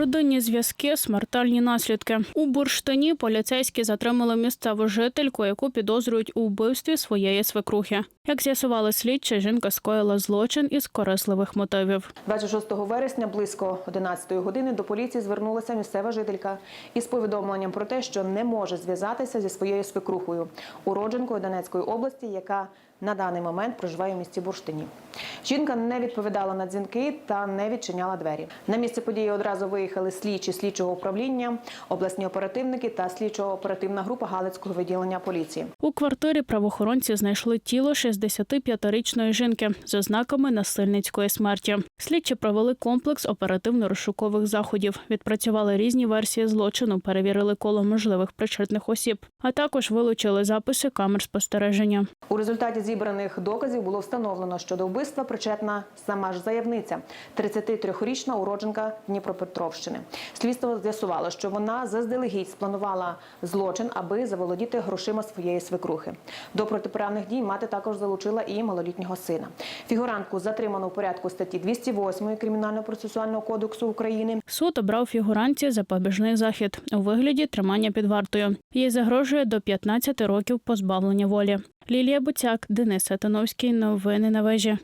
Родинні зв'язки, смертельні наслідки. У Бурштині поліцейські затримали місцеву жительку, яку підозрюють у вбивстві своєї свекрухи. Як з'ясували слідчі, жінка скоїла злочин із корисливих мотивів. 26 вересня близько 11 години до поліції звернулася місцева жителька із повідомленням про те, що не може зв'язатися зі своєю свекрухою, уродженкою Донецької області, яка на даний момент проживає в місті Бурштині. Жінка не відповідала на дзвінки та не відчиняла двері. На місце події одразу виїхали слідчі слідчого управління, обласні оперативники та слідчо-оперативна група Галицького відділення поліції. У квартирі правоохоронці знайшли тіло 65-річної жінки з ознаками насильницької смерті. Слідчі провели комплекс оперативно-розшукових заходів, відпрацювали різні версії злочину, перевірили коло можливих причетних осіб, а також вилучили записи камер спостереження. У результаті зібраних доказів було встановлено, що до вбивства причетна сама ж заявниця, 33-річна уродженка Дніпропетровщини. Слідство з'ясувало, що вона заздалегідь спланувала злочин, аби заволодіти грошима своєї свекрухи. До протиправних дій мати також залучила і малолітнього сина. Фігурантку затримано у порядку статті 208 Кримінально-процесуального кодексу України. Суд обрав фігуранті запобіжний захід у вигляді тримання під вартою. Їй загрожує до 15 років позбавлення волі. Лілія Буцяк, Денис Сатановський. Новини на вежі.